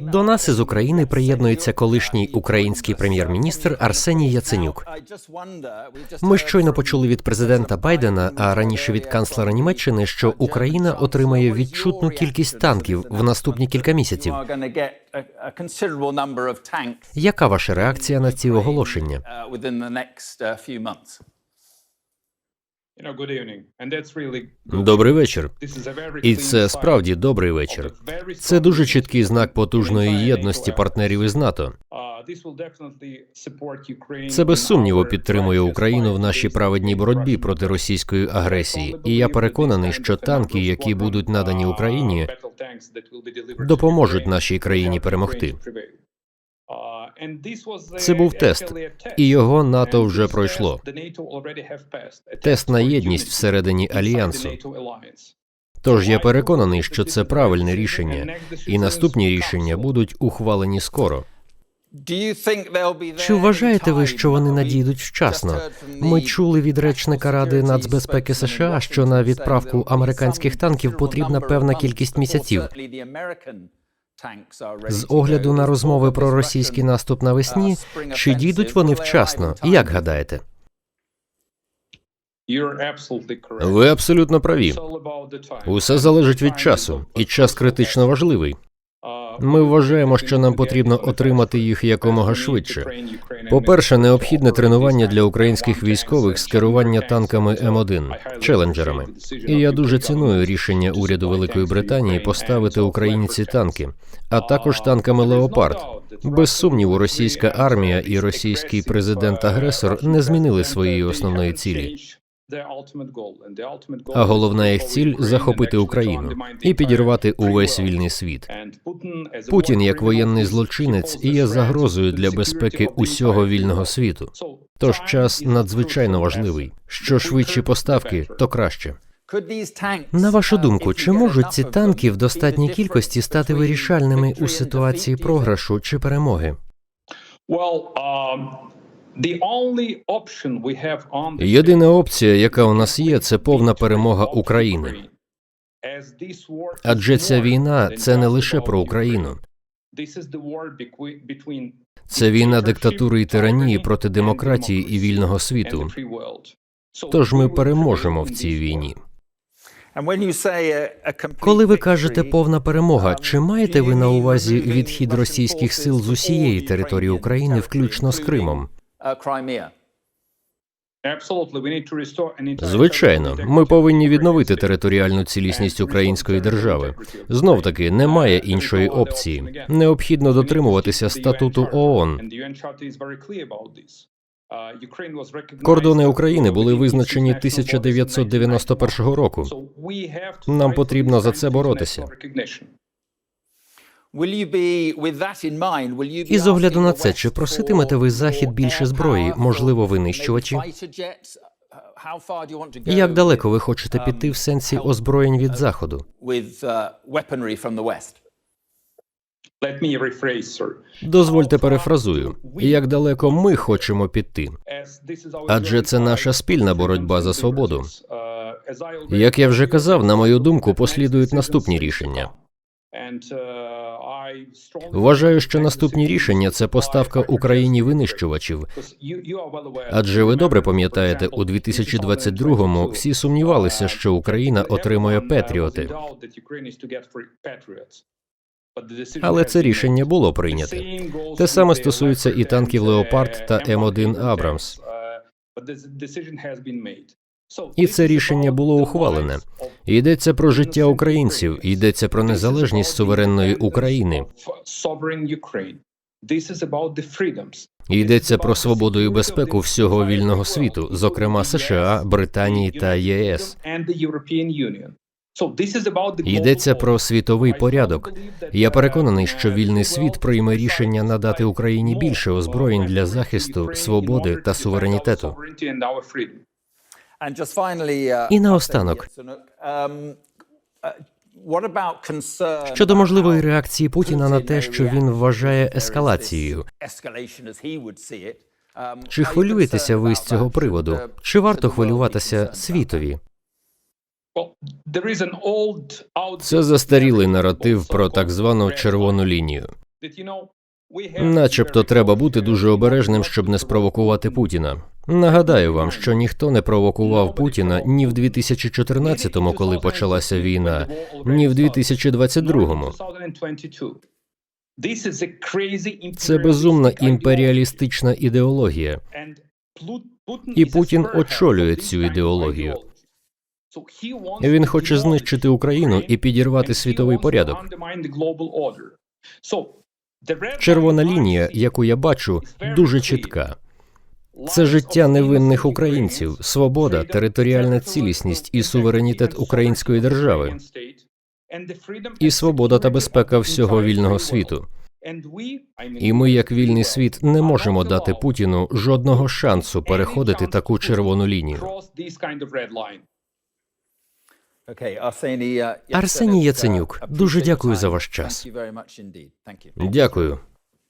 До нас із України приєднується колишній український прем'єр-міністр Арсеній Яценюк. Ми щойно почули від президента Байдена, а раніше від канцлера Німеччини, що Україна отримає відчутну кількість танків в наступні кілька місяців. Яка ваша реакція на ці оголошення? Добрий вечір. І це справді добрий вечір. Це дуже чіткий знак потужної єдності партнерів із НАТО. Uh, Це без сумніву підтримує Україну в нашій праведній боротьбі проти російської агресії. І я переконаний, що танки, які будуть надані Україні, допоможуть нашій країні перемогти. Це був тест, і його НАТО вже пройшло. Тест на єдність всередині альянсу. Тож я переконаний, що це правильне рішення, і наступні рішення будуть ухвалені скоро. Чи вважаєте ви, що вони надійдуть вчасно? Ми чули від речника Ради нацбезпеки США, що на відправку американських танків потрібна певна кількість місяців. З огляду на розмови про російський наступ навесні, чи дійдуть вони вчасно? Як гадаєте? Ви абсолютно праві. Усе залежить від часу, і час критично важливий. Ми вважаємо, що нам потрібно отримати їх якомога швидше. По-перше, необхідне тренування для українських військових з керування танками М1 челенджерами. І я дуже ціную рішення уряду Великої Британії поставити Україні ці танки, а також танками Леопард. Без сумніву, російська армія і російський президент-агресор не змінили своєї основної цілі. А головна їх ціль захопити Україну і підірвати увесь вільний світ. Путін, як воєнний злочинець, і є загрозою для безпеки усього вільного світу. Тож час надзвичайно важливий. Що швидші поставки, то краще. На вашу думку, чи можуть ці танки в достатній кількості стати вирішальними у ситуації програшу чи перемоги? Єдина опція, яка у нас є, це повна перемога України. Адже ця війна це не лише про Україну. Це війна диктатури і тиранії проти демократії і вільного світу. Тож ми переможемо в цій війні. Коли ви кажете повна перемога, чи маєте ви на увазі відхід російських сил з усієї території України, включно з Кримом? Звичайно, ми повинні відновити територіальну цілісність української держави. Знов таки немає іншої опції. Необхідно дотримуватися статуту ООН. Кордони України були визначені 1991 року. Нам потрібно за це боротися. І з огляду на це, чи проситимете ви захід більше зброї, можливо, винищувачі? Як далеко ви хочете піти в сенсі озброєнь від заходу? Дозвольте перефразую, як далеко ми хочемо піти, адже це наша спільна боротьба за свободу. Як я вже казав, на мою думку, послідують наступні рішення. Вважаю, що наступні рішення це поставка Україні винищувачів. Адже ви добре пам'ятаєте, у 2022-му всі сумнівалися, що Україна отримує Петріоти. Але це рішення було прийняте. Те саме стосується і танків Леопард та М1 Абрамс. І це рішення було ухвалене. Йдеться про життя українців, йдеться про незалежність суверенної України. Йдеться про свободу і безпеку всього вільного світу, зокрема США, Британії та ЄС. Йдеться про світовий порядок. Я переконаний, що вільний світ прийме рішення надати Україні більше озброєнь для захисту, свободи та суверенітету. І наостанок. Щодо можливої реакції Путіна на те, що він вважає ескалацією, чи хвилюєтеся ви з цього приводу? Чи варто хвилюватися світові? Це застарілий наратив про так звану червону лінію. Начебто треба бути дуже обережним, щоб не спровокувати Путіна. Нагадаю вам, що ніхто не провокував Путіна ні в 2014-му, коли почалася війна, ні в 2022-му. Це безумна імперіалістична ідеологія, і Путін очолює цю ідеологію. Він хоче знищити Україну і підірвати світовий порядок. Червона лінія, яку я бачу, дуже чітка. Це життя невинних українців, свобода, територіальна цілісність і суверенітет української держави, і свобода та безпека всього вільного світу. І ми, як вільний світ, не можемо дати Путіну жодного шансу переходити таку червону лінію. Арсеній Яценюк, дуже дякую за ваш час. Дякую.